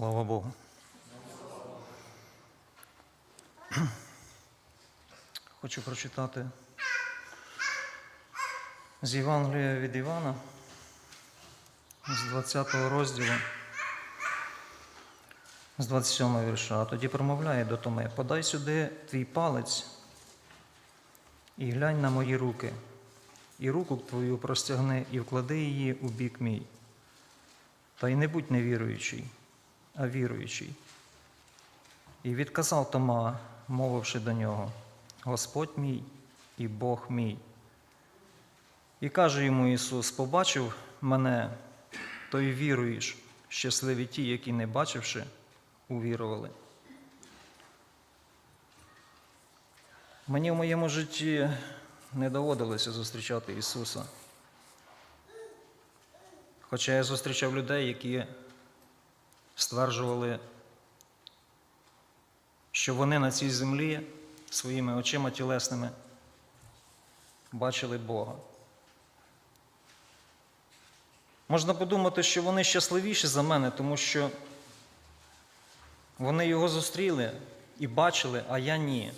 Слава Богу. Хочу прочитати з Євангелія від Івана, з 20 розділу, з 27 вірша. А тоді промовляє до Томи, подай сюди твій палець і глянь на мої руки, і руку твою простягни, і вклади її у бік мій. Та й не будь невіруючий, а віруючий. І відказав Тома, мовивши до нього: Господь мій і Бог мій. І каже йому Ісус: Побачив мене, то й віруєш, щасливі ті, які, не бачивши, увірували. Мені в моєму житті не доводилося зустрічати Ісуса. Хоча я зустрічав людей, які стверджували, що вони на цій землі своїми очима тілесними бачили Бога. Можна подумати, що вони щасливіші за мене, тому що вони його зустріли і бачили, а я ні.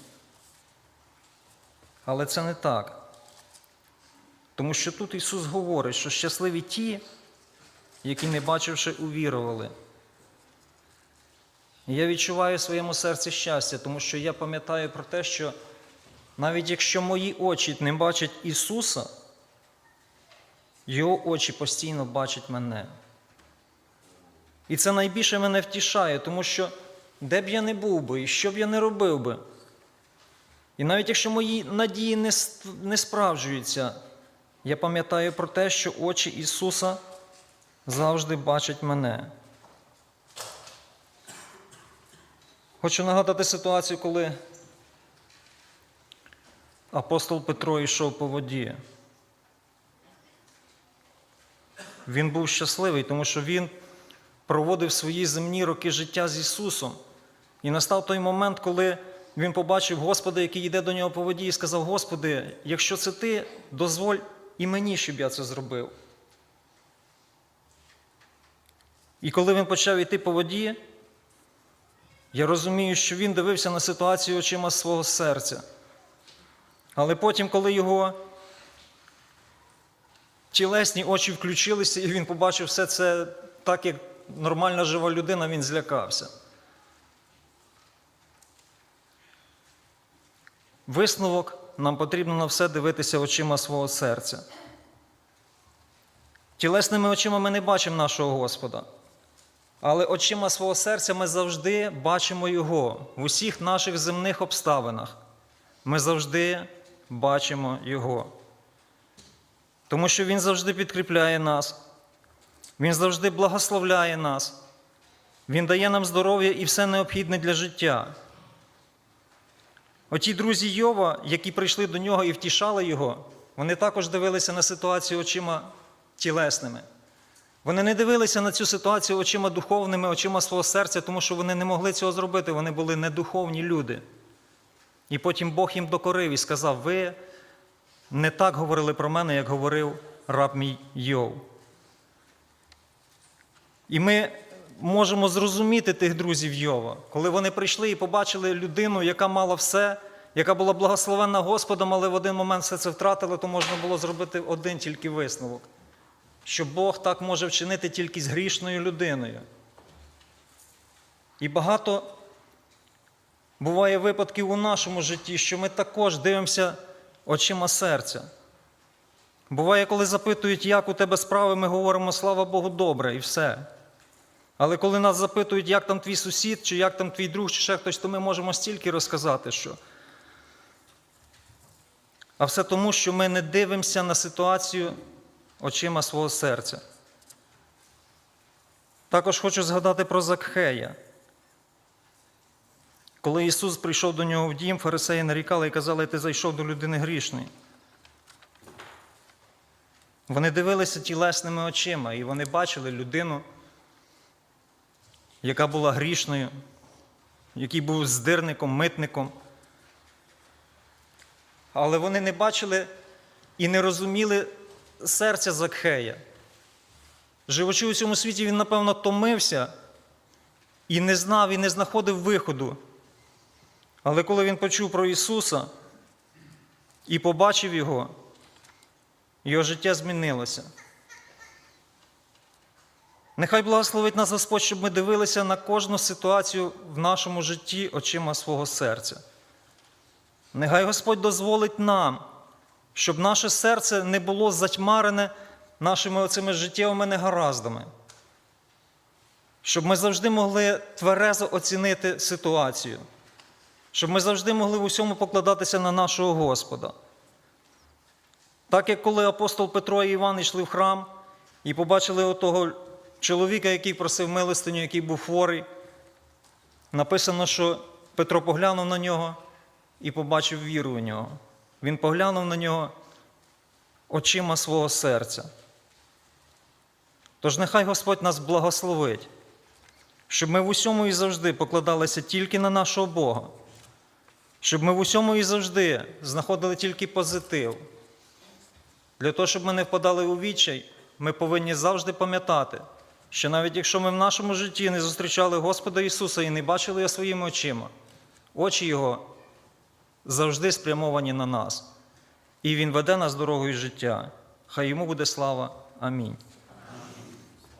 Але це не так. Тому що тут Ісус говорить, що щасливі ті, які, не бачивши, увірували. Я відчуваю в своєму серці щастя, тому що я пам'ятаю про те, що навіть якщо мої очі не бачать Ісуса, Його очі постійно бачать мене. І це найбільше мене втішає, тому що де б я не був би і що б я не робив би, і навіть якщо мої надії не, не справджуються, я пам'ятаю про те, що очі Ісуса завжди бачать мене. Хочу нагадати ситуацію, коли апостол Петро йшов по воді. Він був щасливий, тому що він проводив свої земні роки життя з Ісусом. І настав той момент, коли він побачив Господа, який йде до нього по воді, і сказав: Господи, якщо це ти, дозволь і мені, щоб я це зробив. І коли він почав йти по воді, я розумію, що він дивився на ситуацію очима свого серця. Але потім, коли його тілесні очі включилися, і він побачив все це так, як нормальна жива людина, він злякався. Висновок нам потрібно на все дивитися очима свого серця. Тілесними очима ми не бачимо нашого Господа. Але очима свого серця ми завжди бачимо Його в усіх наших земних обставинах. Ми завжди бачимо Його. Тому що Він завжди підкріпляє нас, Він завжди благословляє нас, Він дає нам здоров'я і все необхідне для життя. Оті друзі Йова, які прийшли до нього і втішали його, вони також дивилися на ситуацію очима тілесними. Вони не дивилися на цю ситуацію очима духовними, очима свого серця, тому що вони не могли цього зробити, вони були недуховні люди. І потім Бог їм докорив і сказав: ви не так говорили про мене, як говорив раб мій Йов. І ми можемо зрозуміти тих друзів Йова, коли вони прийшли і побачили людину, яка мала все, яка була благословенна Господом, але в один момент все це втратила, то можна було зробити один тільки висновок що Бог так може вчинити тільки з грішною людиною. І багато буває випадків у нашому житті, що ми також дивимося очима серця. Буває, коли запитують, як у тебе справи, ми говоримо слава Богу, добре, і все. Але коли нас запитують, як там твій сусід, чи як там твій друг, чи ще хтось, то ми можемо стільки розказати, що. А все тому, що ми не дивимося на ситуацію очима свого серця. Також хочу згадати про Закхея. Коли Ісус прийшов до нього в дім, фарисеї нарікали і казали, ти зайшов до людини грішної. Вони дивилися тілесними очима, і вони бачили людину, яка була грішною, який був здирником, митником. Але вони не бачили і не розуміли серця Закхея. Живучи у цьому світі, він, напевно, томився і не знав, і не знаходив виходу. Але коли він почув про Ісуса і побачив Його, його життя змінилося. Нехай благословить нас Господь, щоб ми дивилися на кожну ситуацію в нашому житті очима свого серця. Нехай Господь дозволить нам, щоб наше серце не було затьмарене нашими оцими життєвими негараздами, щоб ми завжди могли тверезо оцінити ситуацію, щоб ми завжди могли в усьому покладатися на нашого Господа. Так як коли апостол Петро і Іван йшли в храм і побачили отого чоловіка, який просив милостиню, який був хворий, написано, що Петро поглянув на нього і побачив віру у нього. Він поглянув на нього очима свого серця. Тож нехай Господь нас благословить, щоб ми в усьому і завжди покладалися тільки на нашого Бога, щоб ми в усьому і завжди знаходили тільки позитив. Для того, щоб ми не впадали у відчай, ми повинні завжди пам'ятати, що навіть якщо ми в нашому житті не зустрічали Господа Ісуса і не бачили його своїми очима, очі Його завжди спрямовані на нас. І Він веде нас дорогою життя. Хай йому буде слава. Амінь.